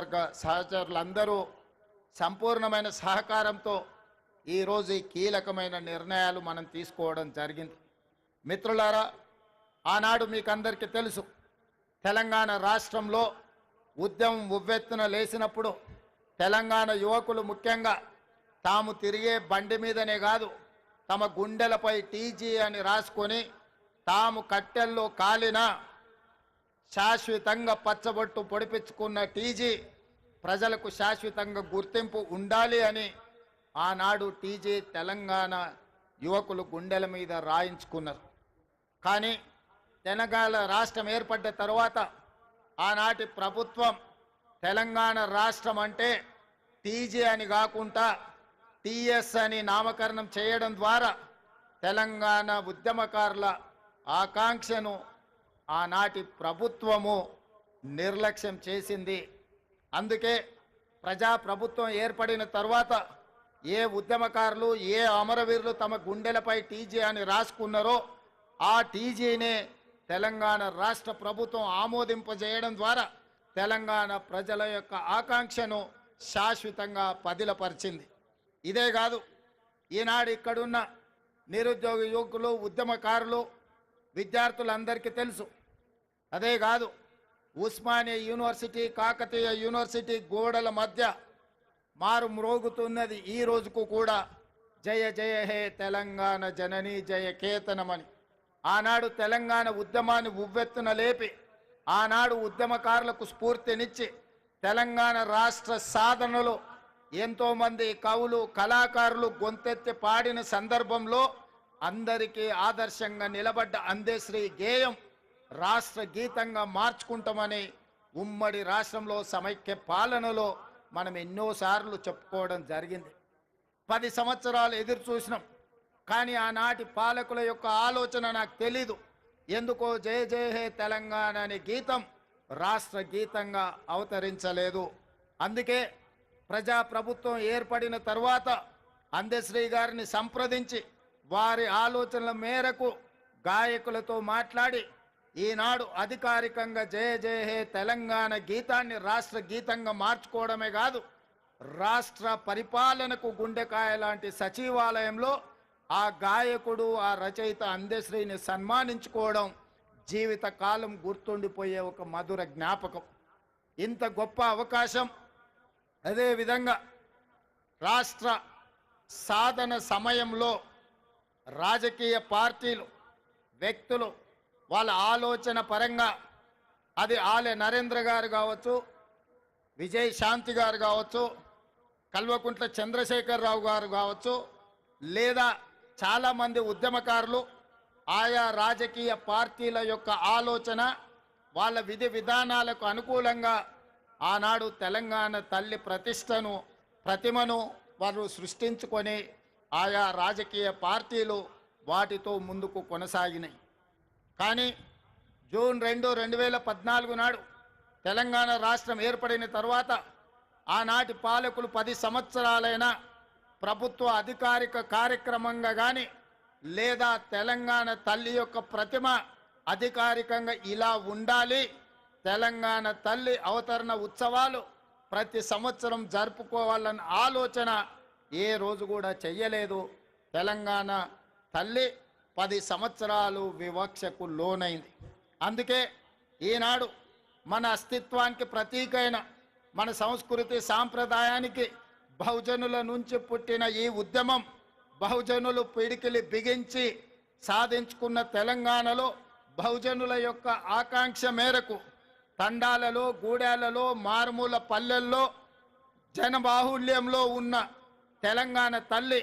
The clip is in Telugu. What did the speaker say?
వర్గ సహచరులందరూ సంపూర్ణమైన సహకారంతో ఈరోజు ఈ కీలకమైన నిర్ణయాలు మనం తీసుకోవడం జరిగింది. మిత్రులారా ఆనాడు మీకు అందరికీ తెలుసు తెలంగాణ రాష్ట్రంలో ఉద్యమం ఉవ్వెత్తున లేచినప్పుడు తెలంగాణ యువకులు ముఖ్యంగా తాము తిరిగే బండి మీదనే కాదు తమ గుండెలపై టీజీ అని రాసుకొని తాము కట్టెల్లో కాలిన శాశ్వతంగా పచ్చబొట్టు పొడిపించుకున్న టీజీ ప్రజలకు శాశ్వతంగా గుర్తింపు ఉండాలి అని ఆనాడు టీజీ తెలంగాణ యువకులు గుండెల మీద రాయించుకున్నారు. కానీ తెలంగాణ రాష్ట్రం ఏర్పడ్డ తర్వాత ఆనాటి ప్రభుత్వం తెలంగాణ రాష్ట్రం అంటే టీజీ అని కాకుండా టీఎస్ అని నామకరణం చేయడం ద్వారా తెలంగాణ ఉద్యమకారుల ఆకాంక్షను ఆనాటి ప్రభుత్వము నిర్లక్ష్యం చేసింది. అందుకే ప్రజా ప్రభుత్వం ఏర్పడిన తర్వాత ఏ ఉద్యమకారులు ఏ అమరవీరులు తమ గుండెలపై టీజీ అని రాసుకున్నారో ఆ టీజీనే తెలంగాణ రాష్ట్ర ప్రభుత్వం ఆమోదింపజేయడం ద్వారా తెలంగాణ ప్రజల యొక్క ఆకాంక్షను శాశ్వతంగా పదిలపరిచింది. ఇదే కాదు ఈనాడు ఇక్కడున్న నిరుద్యోగ యువకులు ఉద్యమకారులు విద్యార్థులందరికీ తెలుసు అదే కాదు ఉస్మానియా యూనివర్సిటీ కాకతీయ యూనివర్సిటీ గోడల మధ్య మారు మ్రోగుతున్నది ఈ రోజుకు కూడా. జయ జయ హే తెలంగాణ జనని జయ కేతనమని. ఆనాడు తెలంగాణ ఉద్యమాన్ని ఉవ్వెత్తున లేపి ఆనాడు ఉద్యమకారులకు స్ఫూర్తినిచ్చి తెలంగాణ రాష్ట్ర సాధనలో ఎంతోమంది కవులు కళాకారులు గొంతెత్తి పాడిన సందర్భంలో అందరికీ ఆదర్శంగా నిలబడ్డ అందేశ్రీ గేయం రాష్ట్ర గీతంగా మార్చుకుంటామని ఉమ్మడి రాష్ట్రంలో సమైక్య పాలనలో మనం ఎన్నోసార్లు చెప్పుకోవడం జరిగింది. పది సంవత్సరాలు ఎదురు చూసినాం. కానీ ఆనాటి పాలకుల యొక్క ఆలోచన నాకు తెలీదు. ఎందుకో జయ జయ హే తెలంగాణ అనే గీతం రాష్ట్ర గీతంగా అవతరించలేదు. అందుకే ప్రజా ప్రభుత్వం ఏర్పడిన తర్వాత అందశ్రీ గారిని సంప్రదించి వారి ఆలోచనల మేరకు గాయకులతో మాట్లాడి ఈనాడు అధికారికంగా జయ జయ హే తెలంగాణ గీతాన్ని రాష్ట్ర గీతంగా మార్చుకోవడమే కాదు రాష్ట్ర పరిపాలనకు గుండెకాయ లాంటి సచివాలయంలో ఆ గాయకుడు ఆ రచయిత అందశ్రీని సన్మానించుకోవడం జీవిత కాలం గుర్తుండిపోయే ఒక మధుర జ్ఞాపకం. ఇంత గొప్ప అవకాశం అదేవిధంగా రాష్ట్ర సాధన సమయంలో రాజకీయ పార్టీలు వ్యక్తులు వాళ్ళ ఆలోచన పరంగా అది ఆలే నరేంద్ర గారు కావచ్చు విజయ్ శాంతి గారు కావచ్చు కల్వకుంట్ల చంద్రశేఖరరావు గారు కావచ్చు లేదా చాలామంది ఉద్యమకారులు ఆయా రాజకీయ పార్టీల యొక్క ఆలోచన వాళ్ళ విధి విధానాలకు అనుకూలంగా ఆనాడు తెలంగాణ తల్లి ప్రతిష్టను ప్రతిమను వారు సృష్టించుకొని ఆయా రాజకీయ పార్టీలు వాటితో ముందుకు కొనసాగినాయి. కానీ జూన్ రెండు రెండు వేల పద్నాలుగు నాడు తెలంగాణ రాష్ట్రం ఏర్పడిన తర్వాత ఆనాటి పాలకులు పది సంవత్సరాలైనా ప్రభుత్వ అధికారిక కార్యక్రమంగా కానీ లేదా తెలంగాణ తల్లి యొక్క ప్రతిమ అధికారికంగా ఇలా ఉండాలి. తెలంగాణ తల్లి అవతరణ ఉత్సవాలు ప్రతి సంవత్సరం జరుపుకోవాలన్న ఆలోచన ఏ రోజు కూడా చెయ్యలేదు. తెలంగాణ తల్లి పది సంవత్సరాలు వివక్షకు లోనైంది. అందుకే ఈనాడు మన అస్తిత్వానికి ప్రతీకైన మన సంస్కృతి సాంప్రదాయానికి బహుజనుల నుంచి పుట్టిన ఈ ఉద్యమం బహుజనులు పిడికిలి బిగించి సాధించుకున్న తెలంగాణలో బహుజనుల యొక్క ఆకాంక్ష మేరకు తండాలలో గూడాలలో మారుమూల పల్లెల్లో జనబాహుళ్యంలో ఉన్న తెలంగాణ తల్లి